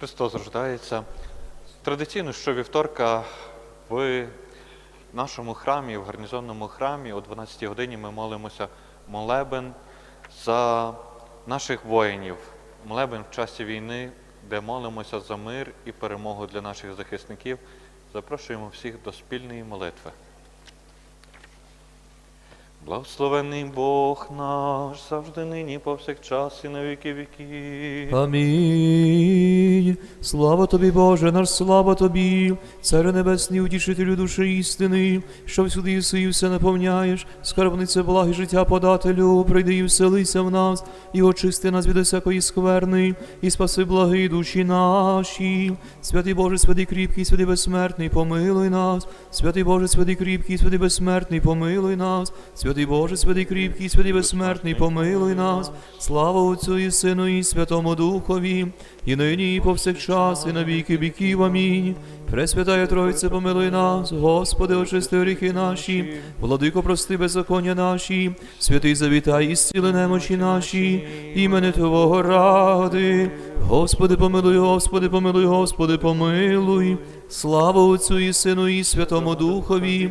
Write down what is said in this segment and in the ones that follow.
Христос рождається. Традиційно щовівторка в нашому храмі, в гарнізонному храмі, о 12 годині ми молимося молебен за наших воїнів. Молебен в часі війни, де молимося за мир і перемогу для наших захисників. Запрошуємо всіх до спільної молитви. Благословений Бог наш, завжди нині, повсякчас і на віки віків. Амінь. Слава тобі, Боже, наш слава тобі, Царе Небесний, утішителю душі істини, що всюди єси і все наповняєш, скарбниця благ і життя подателю, прийди і вселися в нас, і очисти нас від усякої скверни, і спаси благи душі наші. Святий Боже, святий кріпкий, святий безсмертний, помилуй нас. Святий Боже, святий кріпкий, святий безсмертний, помилуй нас. Святий Боже, святий кріпкий, святий безсмертний, помилуй нас. Слава Отцю і Сину і Святому Духові, і нині, і повсякчас, і на віки віків. Амінь. Пресвятая Тройце, помилуй нас, Господи, очисти гріхи наші, владико, прости беззаконня наші, святий завітай і зціли немочі наші, імени Твого ради. Господи, помилуй, Господи, помилуй, Господи, помилуй. Слава Отцю і Сину і Святому Духові,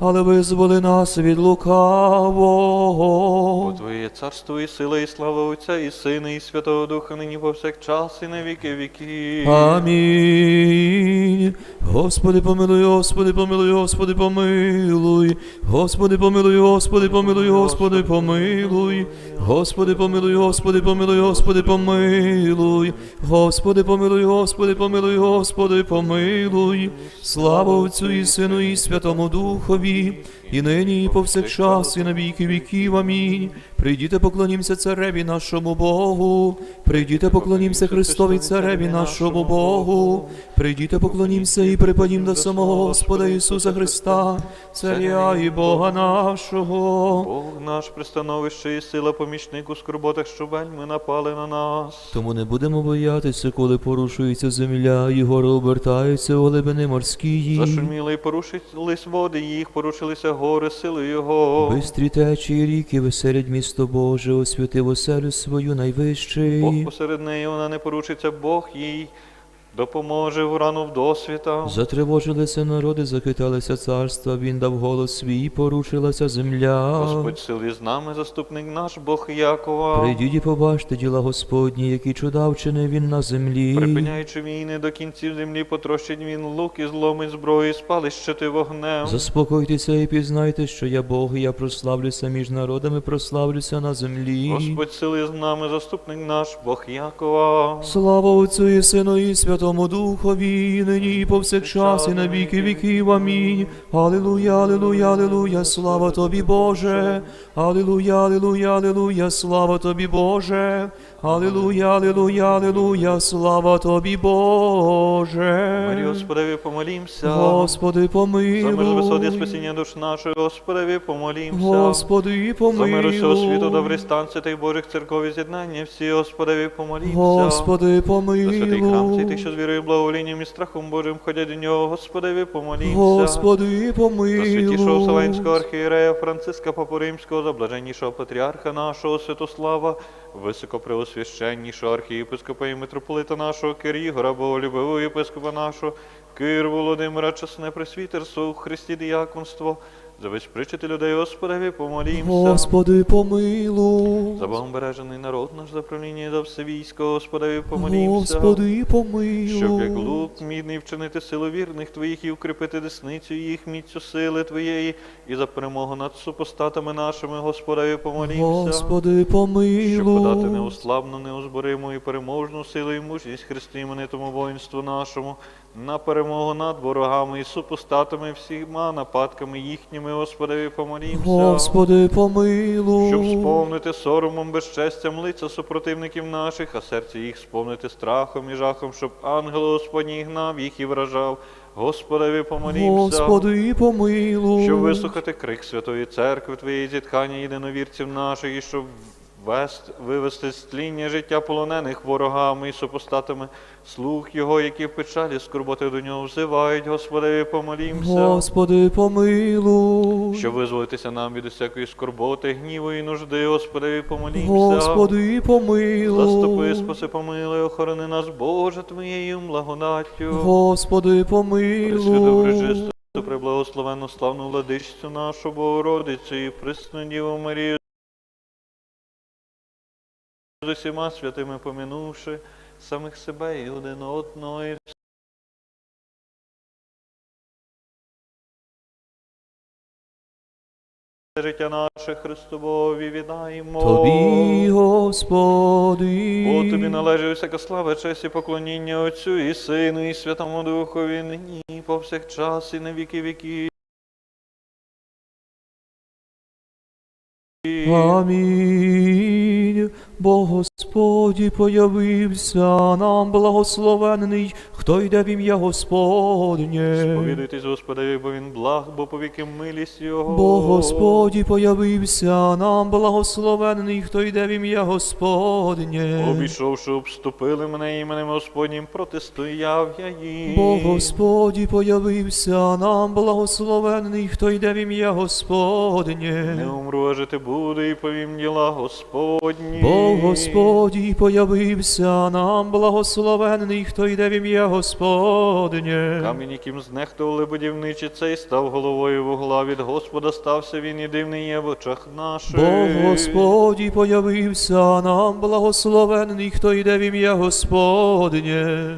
але визволи нас від Бо лукавого. Твоє царство і сила, і слава Отця, і Сина, і Святого Духа, нині повсякчас, і на віки віків. Амінь. Господи, помилуй, Господи, помилуй, Господи, помилуй. Господи, помилуй, Господи, помилуй, Господи, помилуй. Господи, помилуй, Господи, помилуй, Господи, помилуй. Господи, помилуй, Господи, помилуй, Господи, помилуй. Слава Отцю і Сину і Святому Духові, movie і нині, і повсякчас, і на віки віків. Амінь. Прийдіте, поклонімся цареві нашому Богу. Прийдіте, поклонімся Христові цареві нашому Богу. Прийдіте, поклонімся і припадім до самого Господа Ісуса Христа, Царя і Бога нашого. Бог наш пристановище і сила помічник у скорботах, що вельми напали на нас. Тому не будемо боятися, коли порушується земля, і гори обертаються у глибини морські. Зашуміли і порушились води їх, порушилися гори, сили Його. Бистрі течії ріки веселять місто Боже, освятив оселю свою Бог посеред неї, вона не поручиться, Бог їй допоможе в рану в досвіта. Затривожилися народи, захиталися царства, він дав голос свій, порушилася земля. Господь сили з нами, заступник наш, Бог Якова. Прийдіть і побачте діла Господні, які чуда вчинив він на землі. Припиняючи війни до кінців землі, потрощить він лук і зломить зброї, спали щити вогнем. Заспокойтеся і пізнайте, що я Бог, і я прославлюся між народами, прославлюся на землі. Господь сили з нами, заступник наш, Бог Якова. Слава Отцю і Сину і Святому Духові, нині повсякчас, і на віки віків. Амінь. Алілуя, алілуя, алілуя, слава тобі, Боже. Алілуя, алілуя, алілуя, слава тобі, Боже. Алілуя, алілуя, алілуя, слава тобі, Боже. Марі Господеві помолімся. Господи, За мир висоти спасіння душ нашої, Господеві помолімся. Господи, За мир усього світу, добрий стан святих Божих церков і з'єднання, всі, Господеві помолімся. Господи, За святий храм, помилуй. що з вірою, благоволінням і страхом Божим ходять до нього, Господеві помолімся. Господи, За святішого Вселенського архієрея Франциска Папу Римського, за блаженнішого патріарха нашого Святослава, високопреосвященнішого архієпископа і митрополита нашого Кирігора, боголюбивого єпископа нашого, Кир Володимира, чесне пресвітерство, у Христі діяконство, за весь причити людей, Господеві, помолімся. Господи, помилуй. За Богом бережений народ наш, за правління і за все військо, Господеві, помолімся. Господи, помилуй. Щоб як лук мідний вчинити силу вірних твоїх і укріпити десницю їх міцю сили твоєї, і за перемогу над супостатами нашими, Господеві, помолімся. Господи, Щоб подати помилуй. неослабну, неозбориму і переможну силу і мужність Христі іменитому воїнству нашому, на перемогу над ворогами і супостатами всіма нападками їхніми, Господеві, помолімся. Господи, помилуй. Щоб сповнити соромом, безчестям лиця супротивників наших, а серце їх сповнити страхом і жахом, щоб ангел Господній гнав їх і вражав, Господи, помолімся. Господи, помилуй. Щоб вислухати крик Святої Церкви Твоєї зіткання єдиновірців наших, і щоб вивести з тління життя полонених ворогами і супостатами слуг Його, які в печалі скорботи до нього взивають, Господи, помолімся. Господи, помилуй. Щоб визволитися нам від усякої скорботи, гніву і нужди, Господи, помолімся. Господи, помилуй. Заступи, спаси, помилуй, охорони нас, Боже, Твоєю благодаттю. Господи, Пресвяту, помилуй. пречисту, преблагословенну, славну владичцю нашу Богородицю і присну Діву Марію, з усіма святими помінувши самих себе і один одного, і життя наше Христовові віддаємо. Тобі, Господи. Бо тобі належить всяка слава, честь і поклоніння Отцю і Сину, і Святому Духові, нині, і повсякчас, і на віки віків. Амінь. Бо Господь появився нам благословенний, хто йде в ім'я Господнє. Сповідуйтесь, Господи, бо він благ, бо повіки милість Його. Бо Господь появився нам благословенний, хто йде в ім'я Господнє. Обійшовши, обступили мене іменем Господнім, протистояв я їм. Бо Господь появився нам благословенний, хто йде в ім'я Не Господнє. умру, а жити буду, і повім діла Господні. Бо Господь появився нам благословенний, хто йде в ім'я Господнє. Камінь, яким знехтували будівничі, цей став головою вугла. Від Господа стався він і дивний є в очах наших. Бо Господь появився нам благословенний, хто йде в ім'я Господнє.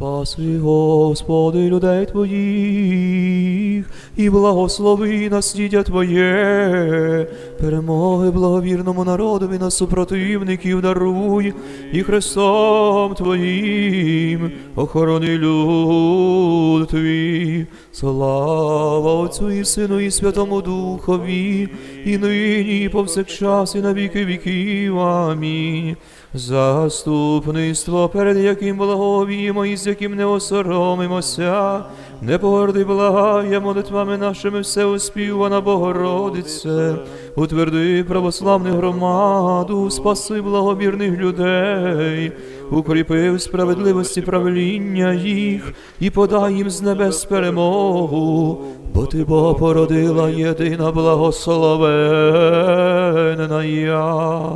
Спаси, Господи, людей Твоїх, і благослови насліддя Твоє, перемоги благовірному народові на супротивників даруй, і Христом Твоїм охорони люд Твій. Слава Отцю і Сину, і Святому Духові, і нині, і повсякчас, і на віки віків. Амінь. Заступництво, перед яким благовіємо і з яким не осоромимося, не погорди благає молитвами нашими все успівана Богородице, утверди православну громаду, спаси благовірних людей, укріпи в справедливості правління їх і подай їм з небес перемогу, бо ти Бога породила єдина благословенна я.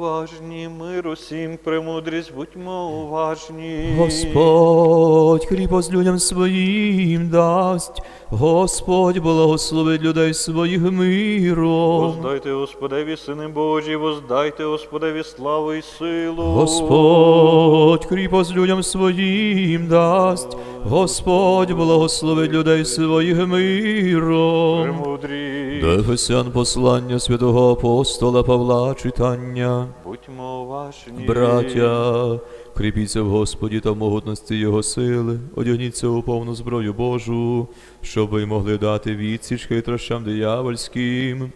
Уважні, мир усім, премудрість, будьмо уважні. Господь кріпость людям своїм дасть, Господь благословить людей своїх миром. Воздайте Господеві, сини Божі, воздайте Господеві славу і силу. Господь кріпость людям своїм дасть, Господь благословить людей своїх миром. Премудрі. До Ефесян послання святого апостола Павла читання. Будьмо уважні. Браття, кріпіться в Господі та в могутності Його сили, одягніться у повну зброю Божу, щоб ви могли дати відсіч хитрощам диявольським.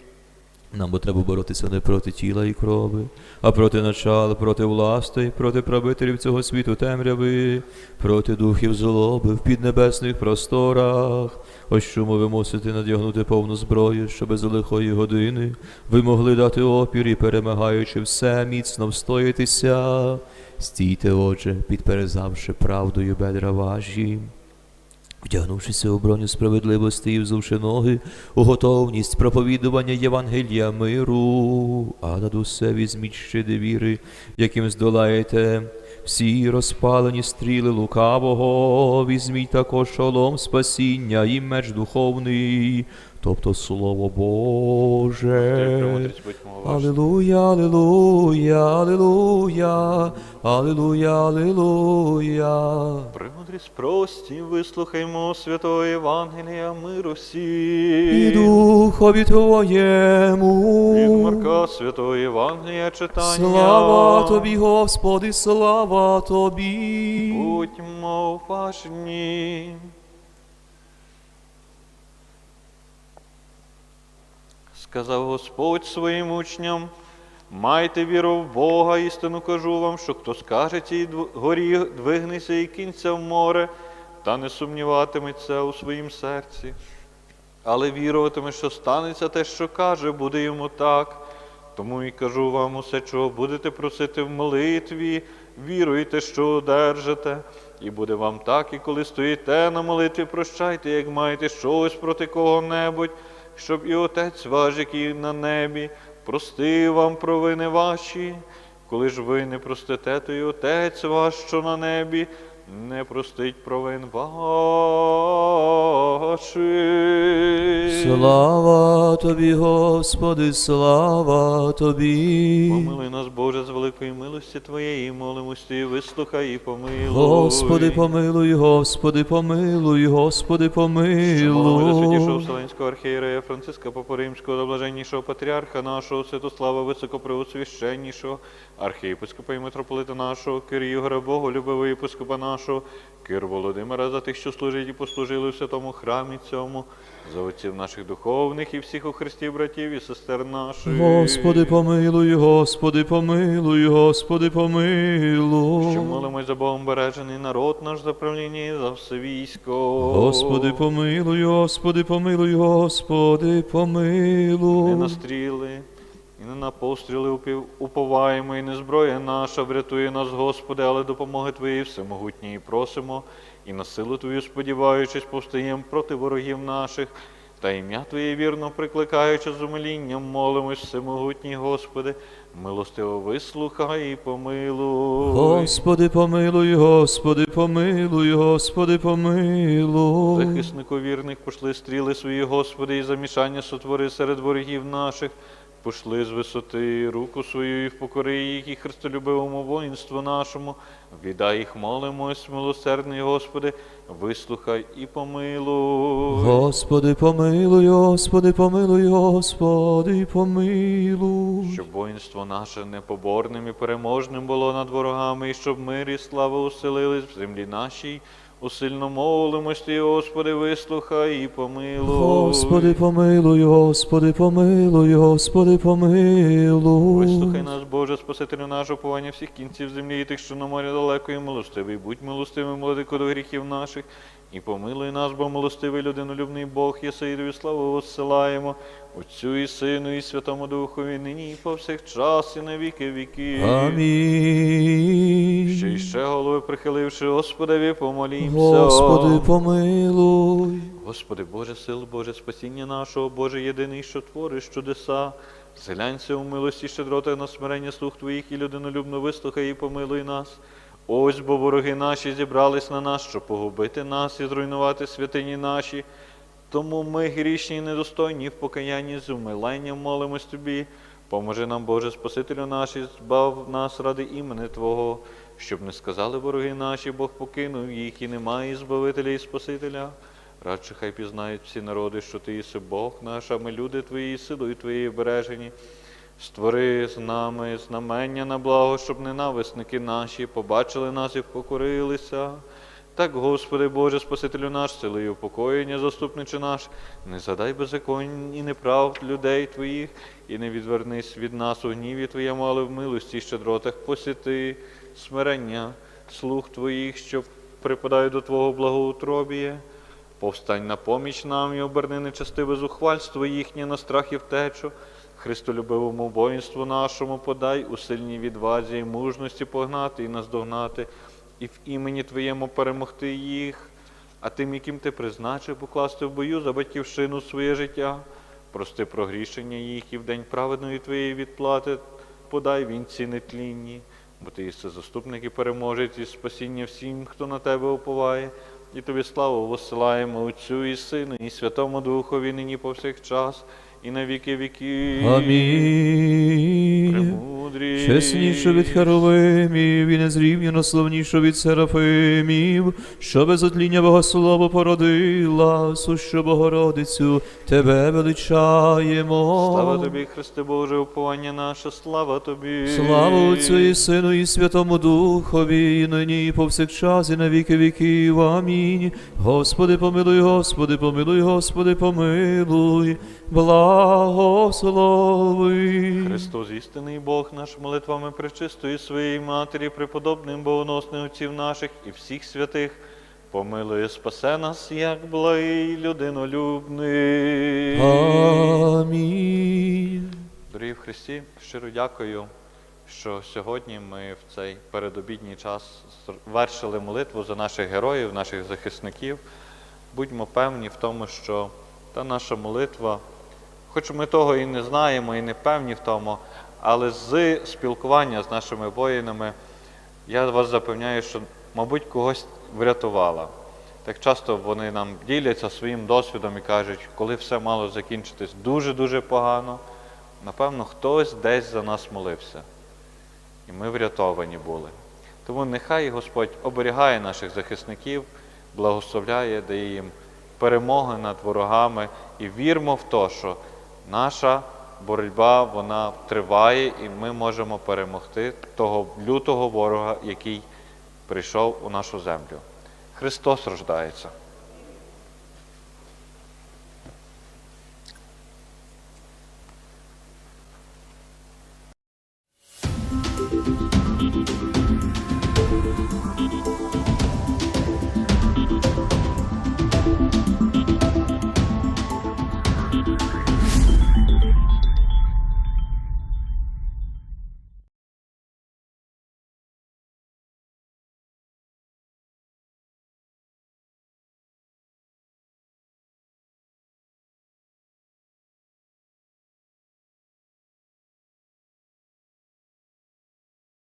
Нам бо треба боротися не проти тіла і крови, а проти начал, проти властей, проти правителів цього світу темряви, проти духів злоби в піднебесних просторах. Ось чому ви мусите надягнути повну зброю, щоб з лихої години ви могли дати опір і, перемагаючи все, міцно встоятися. Стійте, отже, підперезавши правдою бедра ваші. Вдягнувшися у броню справедливості і взувши ноги у готовність проповідування Євангелія миру, а над усе візьміть щиди віри, яким здолаєте. Всі розпалені стріли лукавого, візьміть також шолом спасіння і меч духовний, тобто Слово Боже. Алілуя, алілуя, алілуя, алілуя, алілуя. Премудрість прості, вислухаймо святого Євангелія, мир І усім. духові Від Твоєму. Марка святого Євангелія читання. Слава Тобі, Господи, слава Тобі. Будьмо уважні. Сказав Господь своїм учням, майте віру в Бога, істину кажу вам, що хто скаже цій горі, двигнися і кінця в море, та не сумніватиметься у своїм серці, але віруватиме, що станеться те, що каже, буде йому так. Тому і кажу вам усе, чого будете просити в молитві, віруйте, що одержите, і буде вам так, і коли стоїте на молитві, прощайте, як маєте щось проти кого-небудь, щоб і Отець ваш, який на небі, простив вам провини ваші. Коли ж ви не простите, то і Отець ваш, що на небі, не простить провин ваших. Слава тобі, Господи, слава тобі. Помилуй нас, Боже, з великої милості Твоєї, молимості, вислухай і помилуй. Господи, помилуй, Господи, помилуй, Господи, Молимо до святішого помилуй. Вселенського архієрея Франциска Папа Римського, до блаженнішого патріарха нашого, Святослава Високопреосвященнішого, архієпископа і митрополита нашого, Кирігора, Богу, любивого єпископа нашого, Кир Володимира, за тих, що служить і послужили в святому храмі цьому, за отців наших духовних і всіх у Христі братів і сестер наших. Господи, помилуй, Господи, помилуй, Господи, помилуй. Що молимось за Богом бережений народ наш за правління і за все військо. Господи, помилуй, Господи, помилуй, Господи, помилуй. на стріли, і не на постріли уповаємо, і не зброя наша врятує нас, Господи, але допомоги Твоєї всемогутньої просимо, і на силу Твою сподіваючись, повстаєм проти ворогів наших, та ім'я Твоє вірно прикликаючи з умилінням, молимось, всемогутній Господи, милостиво вислухай і помилуй. Господи, помилуй, Господи, помилуй, Господи, помилуй. Захиснику вірних пошли стріли свої, Господи, і замішання сотвори серед ворогів наших. Пошли з висоти руку свою і впокори їх, і христолюбивому воїнству нашому. Віддай їх, молимось, милосердний Господи, вислухай і помилуй. Господи, помилуй, Господи, помилуй, Господи, помилуй. Щоб воїнство наше непоборним і переможним було над ворогами, і щоб мир і слава уселились в землі нашій. Усильно молимось Ти, Господи, вислухай і помилуй. Господи, помилуй, Господи, помилуй, Господи, помилуй. Вислухай нас, Боже, Спасителю наш, уповання всіх кінців землі, і тих, що на морі далеко, і милостивий. Будь милостивим, владико, до гріхів наших, і помилуй нас, бо милостивий людинолюбний Бог, єсеїдові славу воссилаємо, Отцю і Сину, і Святому Духові, нині і повсякчас, і на віки віки. Амінь. Ще й ще голови прихиливши, Господеві, помолімся. Господи, помилуй. Господи, Боже сил, Боже спасіння нашого, Боже єдиний, що твориш чудеса. Зглянься у милості щедроти на смирення слух Твоїх і людинолюбно вислухай і помилуй нас. Ось бо вороги наші зібрались на нас, щоб погубити нас і зруйнувати святині наші. Тому ми грішні і недостойні в покаянні з умиленням молимось Тобі. Поможи нам, Боже, Спасителю наш, і збав нас ради імени Твого, щоб не сказали вороги наші, Бог покинув їх і немає Збавителя і Спасителя. Радше хай пізнають всі народи, що Ти єси Бог наш, а ми люди Твої, силою Твоєї бережені. Створи з нами знамення на благо, щоб ненависники наші побачили нас і покорилися. Так, Господи Боже, Спасителю наш, силою упокоєння, заступниче наш, не задай беззаконь і неправд людей Твоїх, і не відвернись від нас у гніві Твоєму, але в милості і щедротах посіти смирення слух Твоїх, що припадають до Твого благоутробія. Повстань на поміч нам і оберни нечестиве зухвальство їхнє на страх і втечу. Христолюбивому воїнству нашому подай у сильній відвазі і мужності погнати і наздогнати, і в імені Твоєму перемогти їх, а тим, яким ти призначив, покласти в бою за батьківщину своє життя. Прости прогрішення їх і в день праведної Твоєї відплати подай вінці нетлінні, бо ти єси заступник і переможець і спасіння всім, хто на тебе уповає. І тобі славу воссилаємо Отцю і Сину, і Святому Духові нині повсякчас, і на віки віків. Амінь. Чесніше від Херовимів і незрівняно славніше від Серафимів, що без отління Богослово породила, сущу Богородицю, Тебе величаємо. Слава тобі, Христе Боже, уповання наше, слава тобі. Слава Отцю і Сину і Святому Духові, і нині і повсякчас, і на віки віків. Амінь. Господи, помилуй, Господи, помилуй, Господи, помилуй, благослови. Христос, істинний Бог наш, молитвами пречистої своєї Матері, преподобним богоносних отців наших і всіх святих, помилуй, і спасе нас, як благий людинолюбний. Амінь. Дорогі в Христі, щиро дякую, що сьогодні ми в цей передобідній час вершили молитву за наших героїв, наших захисників. Будьмо певні в тому, що та наша молитва, хоч ми того і не знаємо, і не певні в тому, але з спілкування з нашими воїнами я вас запевняю, що, мабуть, когось врятувала. Так часто вони нам діляться своїм досвідом і кажуть, коли все мало закінчитись дуже-дуже погано, напевно, хтось десь за нас молився. І ми врятовані були. Тому нехай Господь оберігає наших захисників, благословляє, дає їм перемоги над ворогами і вірмо в те, що наша боротьба вона триває, і ми можемо перемогти того лютого ворога, який прийшов у нашу землю. Христос рождається.